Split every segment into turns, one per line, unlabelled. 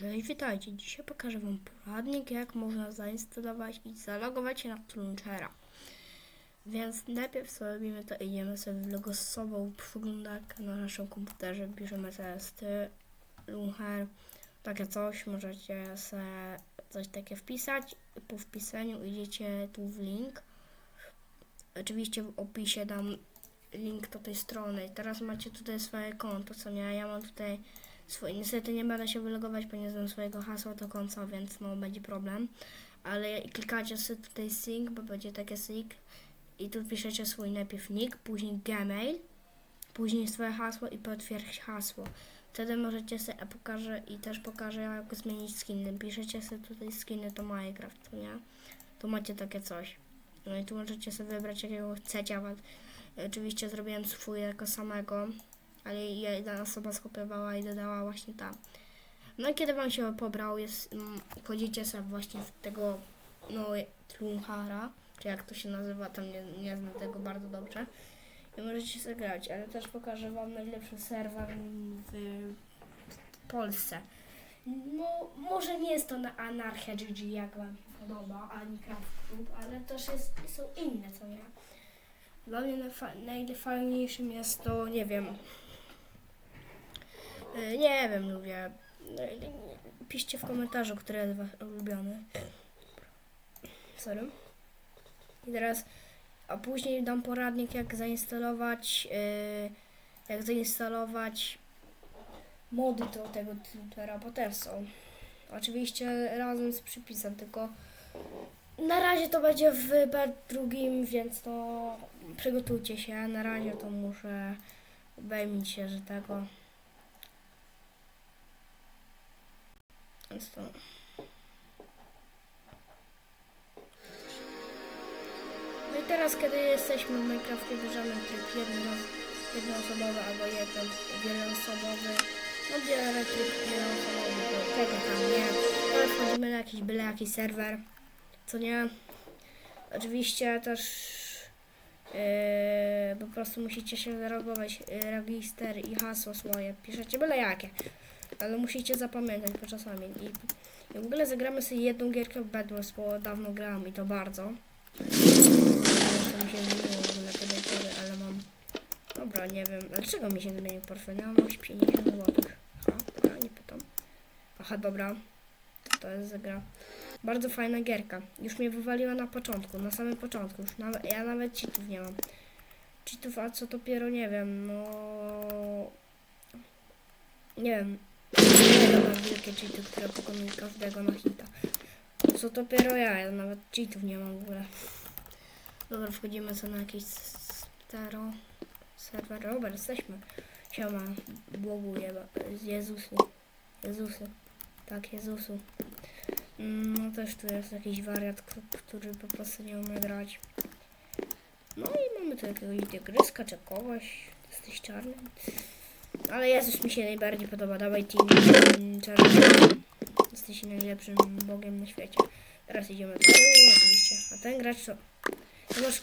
Cześć, witajcie. Dzisiaj pokażę Wam poradnik, jak można zainstalować i zalogować się na Launchera. Więc najpierw sobie robimy to, idziemy sobie w logosową przeglądarkę na naszym komputerze, bierzemy test Launcher, takie coś, możecie sobie coś takie wpisać. Po wpisaniu idziecie tu w link. Oczywiście w opisie dam link do tej strony. Teraz macie tutaj swoje konto, co nie? Ja mam tutaj swoje. Niestety nie będę się wylogować, bo nie znam swojego hasła do końca, więc no będzie problem. Ale klikacie sobie tutaj sync, bo będzie takie sync i tu piszecie swój najpierw nick, później gmail, później swoje hasło i potwierdź hasło. Wtedy możecie sobie, pokażę i też pokażę jak zmienić skiny. Piszecie sobie tutaj skiny to Minecraft, nie? Tu macie takie coś. No i tu możecie sobie wybrać jakiego chcecie, ale oczywiście zrobiłem swój jako samego, ale jedna osoba skopiowała i dodała właśnie tam. No i kiedy wam się pobrał, jest, mm, wchodzicie sobie właśnie w tego, no, Trunhara, czy jak to się nazywa, tam nie, nie znam tego bardzo dobrze. I możecie sobie grać, ale też pokażę wam najlepszy serwer w Polsce. No, może nie jest to na Anarchia GG, jak wam się podoba, ani Craft Club, ale też jest, są inne, co nie? Dla mnie najfa- najfajniejszym jest to, nie wiem, nie wiem, lubię. No, Piszcie w komentarzu, który jest wasz ulubiony. Sorry. I teraz, a później dam poradnik, jak zainstalować, y, jak zainstalować mody do tego Twittera, bo też są. Oczywiście razem z przypisem, tylko na razie to będzie w drugim, więc to przygotujcie się. Na razie to muszę obejmić się, że tego. To. No i teraz, kiedy jesteśmy w Minecraftie, bierzemy tryb jedno, jednoosobowy albo jeden wieloosobowy. No bierę tryb jednoosobowy, bo tego tam nie. Ale wchodzimy na jakiś byle jaki serwer, co nie. Oczywiście też yy, po prostu musicie się zareagować, yy, register i hasło swoje. Piszecie byle jakie, ale musicie zapamiętać po czasami. I, I w ogóle zagramy sobie jedną gierkę Bedwars, bo dawno grałam i to bardzo. Co mi się zmieniło w ogóle ale mam... Dobra, nie wiem, dlaczego mi się zmienił portfel? Ja mam 50 zł. Aha, ja nie pytam. Aha, dobra. To jest gra. Bardzo fajna gierka. Już mnie wywaliła na początku, na samym początku. Już nawet, ja nawet cheatów nie mam. Cheatów, a co dopiero nie wiem, no... Nie wiem. Wielkie cheaty, które pokonują każdego na hita. Co dopiero ja, ja nawet cheatów nie mam w ogóle. Dobra, wchodzimy sobie na jakiś staro serwer. Dobra, jesteśmy. Siema, Bogu jeba. Jezusu. Jezusu. Tak, Jezusu. Mm, No też tu jest jakiś wariat, który po prostu nie umie grać. No i mamy tu jakiegoś tygryska czy kogoś. Jesteś czarny. Ale Jezus mi się najbardziej podoba. Dawaj team czarny. Jesteś najlepszym bogiem na świecie. Teraz idziemy do oczywiście. A ten gracz to... Ty masz...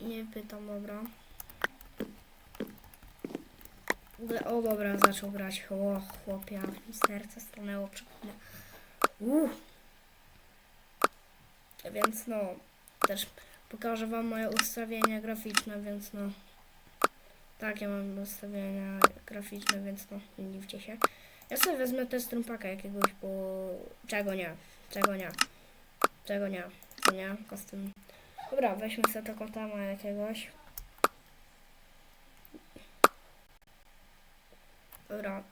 Nie pytam, dobra. O dobra, zaczął grać. O chłopia, mi serce stanęło przed. Uff. Więc no, też pokażę wam moje ustawienia graficzne, więc no. Tak, ja mam ustawienia graficzne, więc no, nie dziwcie się. Ja sobie wezmę test trumpaka jakiegoś, bo... Czego nie? Czego nie? Czego nie? Co nie? Kostym. Dobra, weźmy sobie tego tama jakiegoś. Dobra.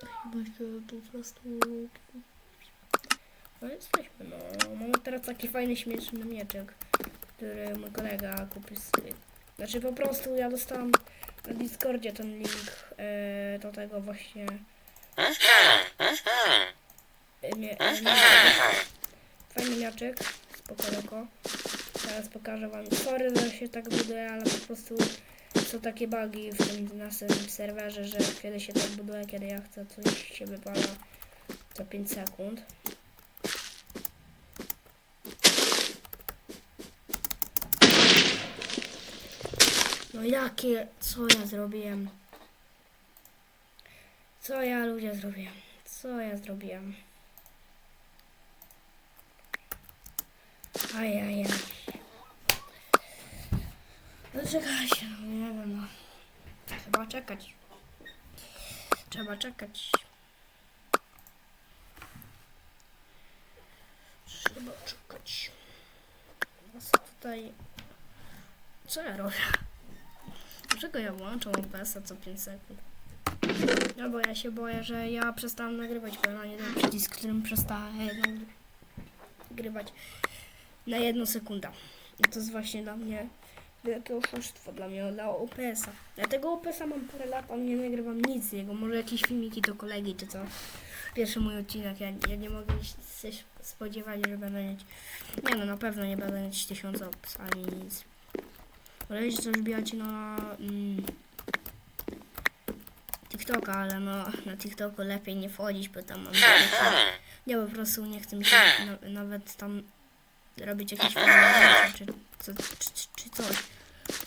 Po prostu... No jesteśmy, no. Mamy teraz taki fajny, śmieszny mieczek, który mój kolega kupił. Znaczy po prostu ja dostałam na Discordzie ten link e, do tego właśnie... Mie, fajny mieczek, spokojnego. Teraz pokażę wam. Sorry, że się tak buduje, ale po prostu są takie bugi w tym naszym serwerze, że kiedy się tak buduje, kiedy ja chcę, coś się wypala co 5 sekund. No jakie, co ja zrobiłem? Co ja ludzie zrobiłem? Co ja zrobiłem? Ajajaj. No czekajcie, no nie wiem, no. Trzeba czekać. Trzeba czekać. Trzeba czekać. No co tutaj... Co ja robię? Dlaczego ja włączam OBS-a co 5 sekund? No bo ja się boję, że ja przestałam nagrywać, bo mam jeden przycisk, którym przestałem nagrywać na jedną sekundę. I to jest właśnie dla mnie wielkie oszustwo, dla mnie, dla OPS-a. Ja tego OPS-a mam parę lat, a nie nagrywam nic z niego, może jakieś filmiki do kolegi czy co. Pierwszy mój odcinek, ja, ja nie mogę się spodziewać, że będę mieć, nie no, na pewno nie będę mieć tysiąca ani nic. Może jeśli coś bijacie na mm, TikToka, ale no na TikToku lepiej nie wchodzić, bo tam mam ja po prostu nie chcę mi się na, nawet tam robić jakieś fajne czy, czy, czy, czy coś.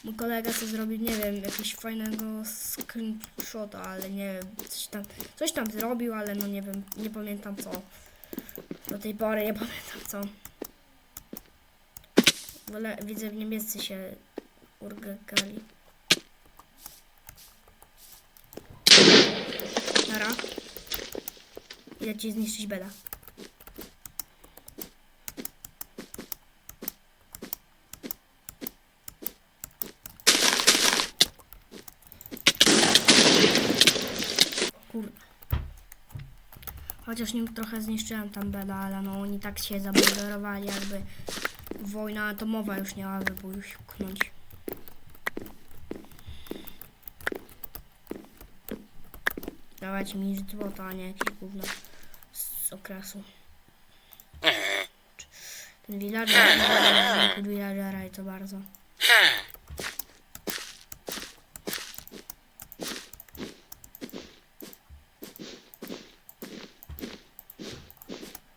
Mój kolega co zrobił, nie wiem, jakiegoś fajnego screenshota, ale nie wiem, coś tam, coś tam zrobił, ale no nie wiem, nie pamiętam co. Do tej pory nie pamiętam co. Wolę, widzę w niemieccy się urgali. Nara. Idę ci zniszczyć beda. Kurde. Chociaż nim trochę zniszczyłem tam beda, ale no oni tak się zabugerowali jakby wojna atomowa już miała wybuchnąć. Dawać mi złoto, a nie jakieś gówno z okresu. Ten villager, i to bardzo.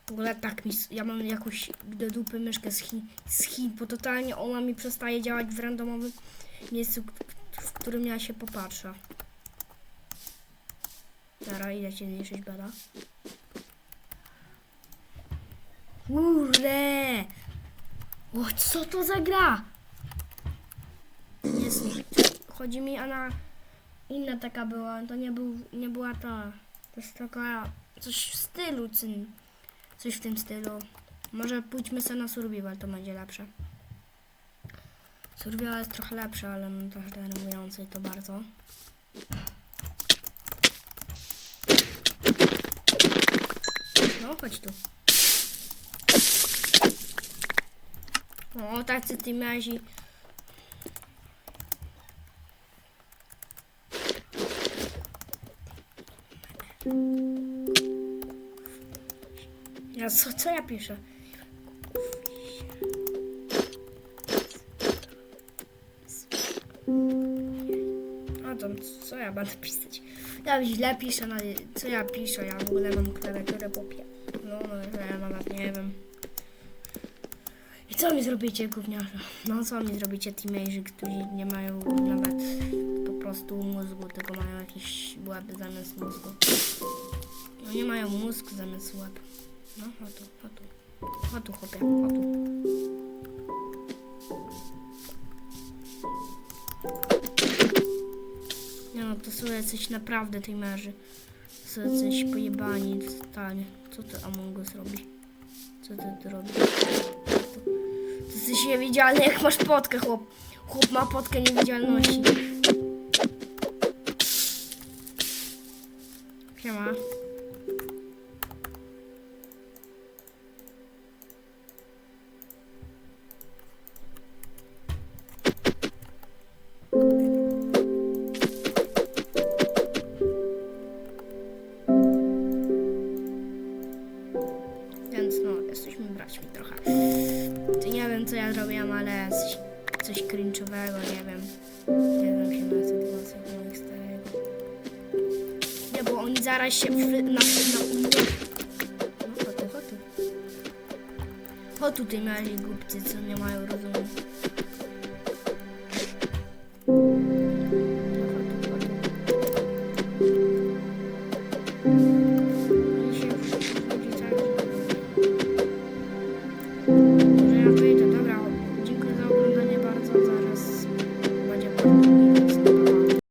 W ogóle tak mi, ja mam jakąś do dupy myszkę z Chin, z Chin, bo totalnie ona mi przestaje działać w randomowym miejscu, w którym ja się popatrzę. Dobra, idę cię zniszczyć, bada. Kurde! O, co to za gra? Jest, chodzi mi, ona inna taka była, to nie, był, nie była ta, to jest taka, coś w stylu, cyn, coś w tym stylu. Może pójdźmy sobie na survival, to będzie lepsze. Survival jest trochę lepsze, ale no też denerwujące to bardzo. No, chodź tu. O, tacy tymiazi. Ja co, co ja piszę? A to co ja będę pisać? Ja źle piszę, no, co ja piszę? Ja w ogóle mam klawiaturę popie. No, no, że ja nawet nie wiem. I co mi zrobicie, gówniarze? No, co mi zrobicie teamerzy, którzy nie mają nawet po prostu mózgu, tylko mają jakiś łeb zamiast mózgu. No, nie mają mózgu zamiast łeb. No, chodź tu, chodź tu. Chodź tu, chłopie, tu. Nie no, to są jacyś naprawdę teamerzy. Są jacyś pojebani, totalnie. Co ty Among Us robi? Co ty tu robisz? Ty jesteś niewidzialny, jak masz potkę, chłop. Chłop ma potkę niewidzialności. Siema. Jesteśmy braćmi trochę. Ty nie wiem co ja zrobiłem, ale coś, coś cringe'owego, nie wiem. Nie wiem się na sytuację moich starego. Nie, bo oni zaraz się przy, na, na No chodź chodź. Chodź tu, ty mali głupcy, co nie mają rozumu.